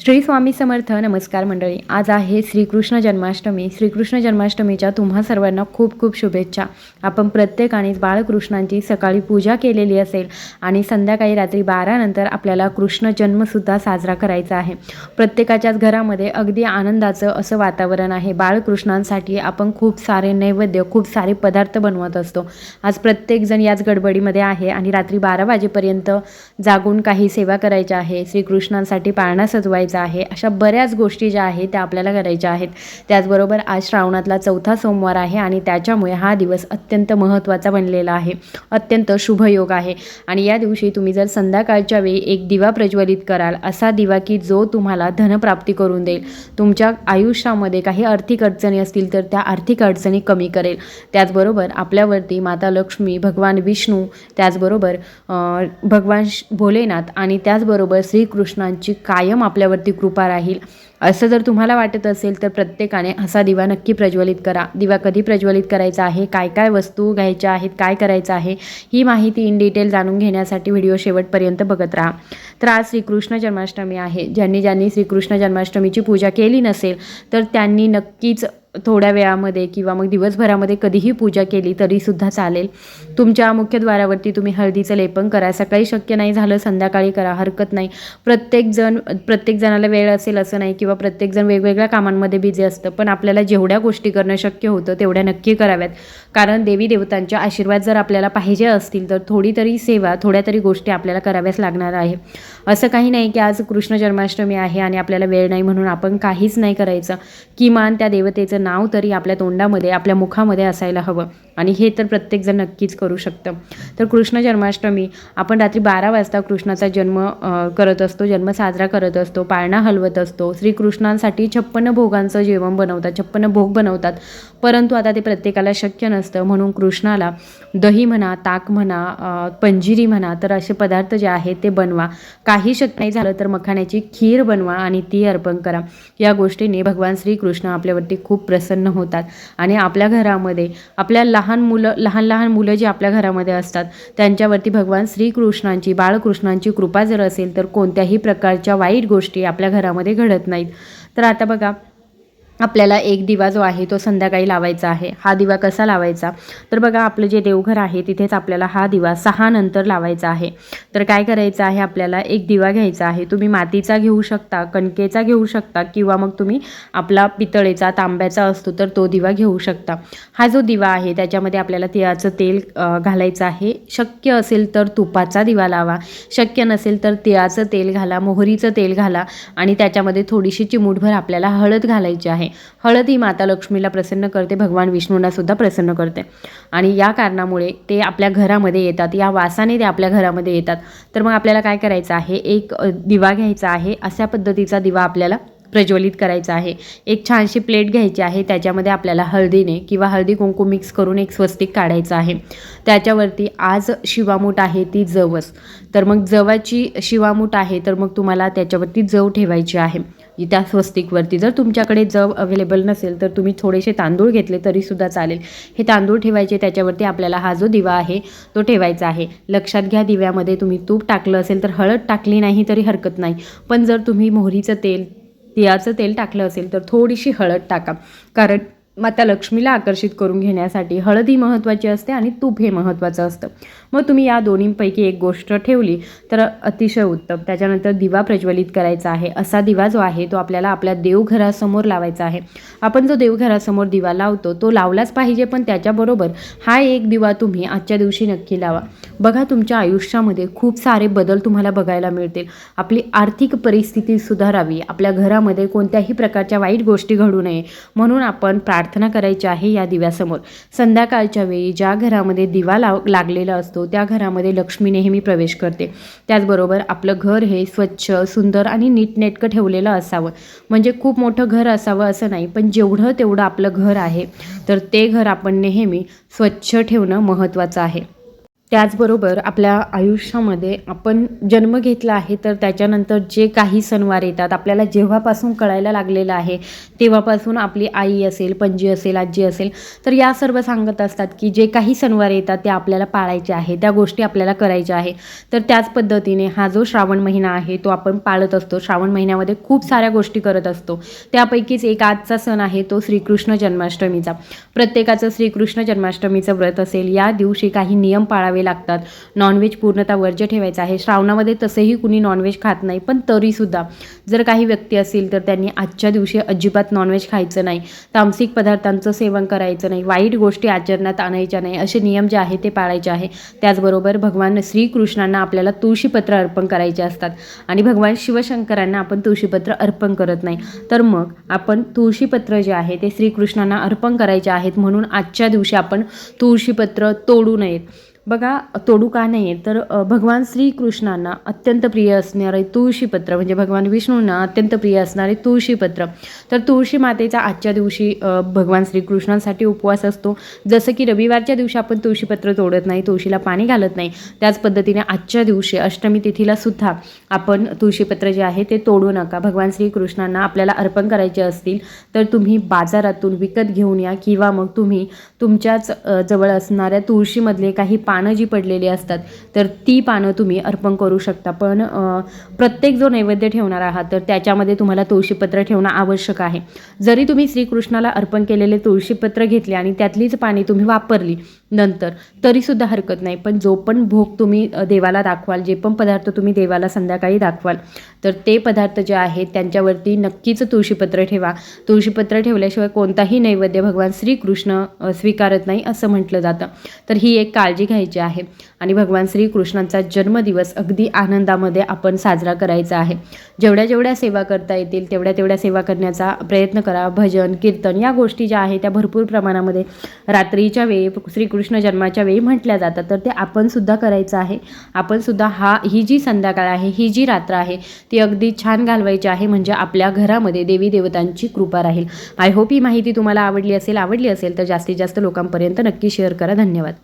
श्री स्वामी समर्थ नमस्कार मंडळी. आज आहे श्रीकृष्ण जन्माष्टमी. श्रीकृष्ण जन्माष्टमीच्या तुम्हा सर्वांना खूप खूप शुभेच्छा. आपण प्रत्येकानेच बाळकृष्णांची सकाळी पूजा केलेली असेल आणि संध्याकाळी रात्री बारानंतर आपल्याला कृष्ण जन्मसुद्धा साजरा करायचा आहे. प्रत्येकाच्याच घरामध्ये अगदी आनंदाचं असं वातावरण आहे. बाळकृष्णांसाठी आपण खूप सारे नैवेद्य खूप सारे पदार्थ बनवत असतो. आज प्रत्येकजण याच गडबडीमध्ये आहे आणि रात्री बारा वाजेपर्यंत जागून काही सेवा करायच्या आहे. श्रीकृष्णांसाठी पाळणा सजवायचा आहे. अशा बऱ्याच गोष्टी ज्या आहेत त्या आपल्याला करायच्या आहेत. त्याचबरोबर आज श्रावणातला चौथा सोमवार आहे आणि त्याच्यामुळे हा दिवस अत्यंत महत्त्वाचा बनलेला आहे. अत्यंत शुभयोग आहे. आणि या दिवशी तुम्ही जर संध्याकाळच्या वेळी एक दिवा प्रज्वलित कराल असा दिवा की जो तुम्हाला धनप्राप्ती करून देईल. तुमच्या आयुष्यामध्ये काही आर्थिक अडचणी असतील तर त्या आर्थिक अडचणी कमी करेल. त्याचबरोबर आपल्यावरती माता लक्ष्मी भगवान विष्णू त्याचबरोबर भगवान श- भोलेनाथ आणि त्याचबरोबर श्रीकृष्णांची कायम तुमच्यावरती कृपा राहील. असं जर तुम्हाला वाटत असेल तर प्रत्येकाने असा दिवा नक्की प्रज्वलित करा. दिवा कधी प्रज्वलित करायचा आहे? काय काय वस्तू घ्यायच्या आहेत? काय करायचं आहे? ही माहिती इन डिटेल जाणून घेण्यासाठी व्हिडिओ शेवटपर्यंत बघत राहा. तर आज श्रीकृष्ण जन्माष्टमी आहे. ज्यांनी ज्यांनी श्रीकृष्ण जन्माष्टमीची पूजा केली नसेल तर त्यांनी नक्कीच थोड्या वेळामध्ये किंवा मग दिवसभरामध्ये कधीही पूजा केली तरीसुद्धा चालेल. तुमच्या मुख्यद्वारावरती तुम्ही हळदीचं लेपन करा. सकाळी शक्य नाही झालं संध्याकाळी करा. हरकत नाही. प्रत्येकजण प्रत्येकजणाला वेळ असेल असं नाही किंवा प्रत्येकजण वेगवेगळ्या कामांमध्ये बिझी असतं. पण आपल्याला जेवढ्या गोष्टी करणं शक्य होतं तेवढ्या नक्की कराव्यात. कारण देवी देवतांचे आशीर्वाद जर आपल्याला पाहिजे असतील तर थोडी तरी सेवा थोड्या तरी गोष्टी आपल्याला कराव्याच लागणार आहे. असं काही नाही की आज कृष्ण जन्माष्टमी आहे आणि आपल्याला वेळ नाही म्हणून आपण काहीच नाही करायचं. किमान त्या देवतेचं नाव तरी आपल्या तोंडामध्ये आपल्या मुखामध्ये असायला हवं. आणि हे तर प्रत्येकजण नक्कीच करू शकतं. तर कृष्ण जन्माष्टमी आपण रात्री बारा वाजता कृष्णाचा जन्म करत असतो जन्म साजरा करत असतो पाळणा हलवत असतो. श्रीकृष्णांसाठी छप्पन्न भोगांचं जेवण बनवतात छप्पन्न भोग बनवतात. परंतु आता ते प्रत्येकाला शक्य नसतं. म्हणून कृष्णाला दही म्हणा ताक म्हणा पंजिरी म्हणा तर असे पदार्थ जे आहेत ते बनवा. काही शक्य नाही झालं तर मखाण्याची खीर बनवा आणि ती अर्पण करा. या गोष्टीने भगवान श्रीकृष्ण आपल्यावरती खूप प्रसन्न होतात. आणि आपल्या घरामध्ये आपल्या लहान मुलं लहान लहान मुलं जी आपल्या घरामध्ये असतात त्यांच्यावरती भगवान श्रीकृष्णांची बाळकृष्णांची कृपा जर असेल तर कोणत्याही प्रकारच्या वाईट गोष्टी आपल्या घरामध्ये घडत नाहीत. तर आता बघा आपल्याला एक दिवा जो आहे तो संध्याकाळी लावायचा आहे. हा दिवा कसा लावायचा? तर बघा आपलं जे देवघर आहे तिथेच आपल्याला हा दिवा सहा नंतर लावायचा आहे. तर काय करायचं आहे? आपल्याला एक दिवा घ्यायचा आहे. तुम्ही मातीचा घेऊ शकता कणकेचा घेऊ शकता किंवा मग तुम्ही आपला पितळेचा तांब्याचा असतो तर तो दिवा घेऊ शकता. हा जो दिवा आहे त्याच्यामध्ये आपल्याला तिळाचं तेल घालायचं आहे. शक्य असेल तर तुपाचा दिवा लावा. शक्य नसेल तर तिळाचं तेल घाला मोहरीचं तेल घाला आणि त्याच्यामध्ये थोडीशी चिमूटभर आपल्याला हळद घालायची आहे. हळद ही माता लक्ष्मीला प्रसन्न करते भगवान विष्णूंना सुद्धा प्रसन्न करते. आणि या कारणामुळे ते आपल्या घरामध्ये येतात या वासाने ते आपल्या घरामध्ये येतात. तर मग आपल्याला काय करायचं आहे? एक दिवा घ्यायचा आहे. अशा पद्धतीचा दिवा आपल्याला प्रज्वलित करायचा आहे. एक छानशी प्लेट घ्यायची आहे. त्याच्यामध्ये आपल्याला हळदीने किंवा हळदी कुंकू मिक्स करून एक स्वस्तिक काढायचं आहे. त्याच्यावरती आज शिवामूठ आहे ती जवस. तर मग जवाची शिवामूठ आहे तर मग तुम्हाला त्याच्यावरती जव ठेवायची आहे. त्या स्वस्तिकवरती. जर तुमच्याकडे जव अवेलेबल नसेल तर तुम्ही थोडेसे तांदूळ घेतले तरीसुद्धा चालेल. हे तांदूळ ठेवायचे त्याच्यावरती आपल्याला हा जो दिवा आहे तो ठेवायचा आहे. लक्षात घ्या दिव्यामध्ये तुम्ही तूप टाकलं असेल तर हळद टाकली नाही तरी हरकत नाही. पण जर तुम्ही मोहरीचं तेल तिळाचं तेल टाकलं असेल तर थोडीशी हळद टाका. कारण माता लक्ष्मीला आकर्षित करून घेण्यासाठी हळदी महत्त्वाची असते आणि तूप हे महत्त्वाचं असतं. मग तुम्ही या दोन्हीपैकी एक गोष्ट ठेवली तर अतिशय उत्तम. त्याच्यानंतर दिवा प्रज्वलित करायचा आहे. असा दिवा जो आहे तो आपल्याला आपल्या देवघरासमोर लावायचा आहे. आपण जो देवघरासमोर दिवा लावतो तो लावलाच पाहिजे पण त्याच्याबरोबर हा एक दिवा तुम्ही आजच्या दिवशी नक्की लावा. बघा तुमच्या आयुष्यामध्ये खूप सारे बदल तुम्हाला बघायला मिळतील. आपली आर्थिक परिस्थिती सुधारावी. आपल्या घरामध्ये कोणत्याही प्रकारच्या वाईट गोष्टी घडू नये. म्हणून आपण प्रार्थ प्रार्थना करायची आहे या दिव्यासमोर. संध्याकाळच्या वेळी ज्या घरामध्ये दिवा लाव लागलेला असतो त्या घरामध्ये लक्ष्मी नेहमी प्रवेश करते. त्याचबरोबर आपलं घर हे स्वच्छ सुंदर आणि नीटनेटकं ठेवलेलं असावं. म्हणजे खूप मोठं घर असावं असं नाही पण जेवढं तेवढं आपलं घर आहे. तर ते घर आपण नेहमी स्वच्छ ठेवणं महत्त्वाचं आहे. त्याचबरोबर आपल्या आयुष्यामध्ये आपण जन्म घेतला आहे तर त्याच्यानंतर जे काही सणवार येतात आपल्याला जेव्हापासून कळायला लागलेलं आहे तेव्हापासून आपली आई असेल पणजी असेल आजी असेल तर या सर्व सांगत असतात की जे काही सणवार येतात ते आपल्याला पाळायचे आहे त्या गोष्टी आपल्याला करायच्या आहे. तर त्याच पद्धतीने हा जो श्रावण महिना आहे तो आपण पाळत असतो. श्रावण महिन्यामध्ये खूप साऱ्या गोष्टी करत असतो. त्यापैकीच एक आजचा सण आहे तो श्रीकृष्ण जन्माष्टमीचा. प्रत्येकाचं श्रीकृष्ण जन्माष्टमीचं व्रत असेल या दिवशी काही नियम पाळावे लागतात. नॉनव्हेज पूर्णतः वर्ज्य ठेवायचं आहे. श्रावणामध्ये तसेही कुणी नॉनव्हेज खात नाही पण तरीसुद्धा जर काही व्यक्ती असेल तर त्यांनी आजच्या दिवशी अजिबात नॉनव्हेज खायचं नाही. तामसिक पदार्थांचं सेवन करायचं नाही. वाईट गोष्टी आचरणात आणायच्या नाही. असे नियम जे आहे ते पाळायचे आहे. त्याचबरोबर भगवान श्रीकृष्णांना आपल्याला तुळशीपत्र अर्पण करायचे असतात. आणि भगवान शिवशंकरांना आपण तुळशीपत्र अर्पण करत नाही. तर मग आपण तुळशीपत्र जे आहे ते श्रीकृष्णांना अर्पण करायचे आहेत म्हणून आजच्या दिवशी आपण तुळशीपत्र तोडू नयेत. बघा तोडू का नाही तर भगवान श्रीकृष्णांना अत्यंत प्रिय असणारे तुळशीपत्र म्हणजे भगवान विष्णूंना अत्यंत प्रिय असणारे तुळशीपत्र. तर तुळशी मातेचा आजच्या दिवशी भगवान श्रीकृष्णांसाठी उपवास असतो. जसं की रविवारच्या दिवशी आपण तुळशीपत्र तोडत नाही तुळशीला पाणी घालत नाही त्याच पद्धतीने आजच्या दिवशी अष्टमी तिथीला सुद्धा आपण तुळशीपत्र जे आहे ते तोडू नका. भगवान श्रीकृष्णांना आपल्याला अर्पण करायचे असतील तर तुम्ही बाजारातून विकत घेऊन या किंवा मग तुम्ही तुमच्याच जवळ असणाऱ्या तुळशीमधले काही पानं जी पडलेली असतात तर ती पानं तुम्ही अर्पण करू शकता. पण प्रत्येक जो नैवेद्य ठेवणार आहात तर त्याच्यामध्ये तुम्हाला तुळशीपत्र ठेवणं आवश्यक आहे. जरी तुम्ही श्रीकृष्णाला अर्पण केलेले तुळशीपत्र घेतले आणि त्यातलीच पाणी तुम्ही वापरली नंतर. तरीसुद्धा हरकत नाही. पण जो पण भोग तुम्ही देवाला दाखवाल जे पण पदार्थ तुम्ही देवाला संध्याकाळी दाखवाल तर ते पदार्थ जे आहेत त्यांच्यावरती नक्कीच तुळशीपत्र ठेवा. तुळशीपत्र ठेवल्याशिवाय कोणताही नैवेद्य भगवान श्रीकृष्ण स्वीकारत नाही असं म्हटलं जातं. तर ही एक काळजी घ्यायची आहे. आणि भगवान श्रीकृष्णांचा जन्मदिवस अगदी आनंदामध्ये आपण साजरा करायचा आहे. जेवढ्या जेवढ्या सेवा करता येतील तेवढ्या तेवढ्या सेवा करण्याचा प्रयत्न करा. भजन कीर्तन या गोष्टी ज्या आहेत त्या भरपूर प्रमाणामध्ये रात्रीच्या वेळी श्रीकृष्ण जन्माच्या वेळी म्हटल्या जातात. तर ते आपणसुद्धा करायचं आहे. आपणसुद्धा हा ही जी संध्याकाळ आहे ही जी रात्र आहे ती अगदी छान घालवायची आहे. म्हणजे आपल्या घरामध्ये देवी देवतांची कृपा राहील. आय होप ही माहिती तुम्हाला आवडली असेल आवडली असेल तर जास्तीत जास्त लोकांपर्यंत नक्की शेअर करा. धन्यवाद.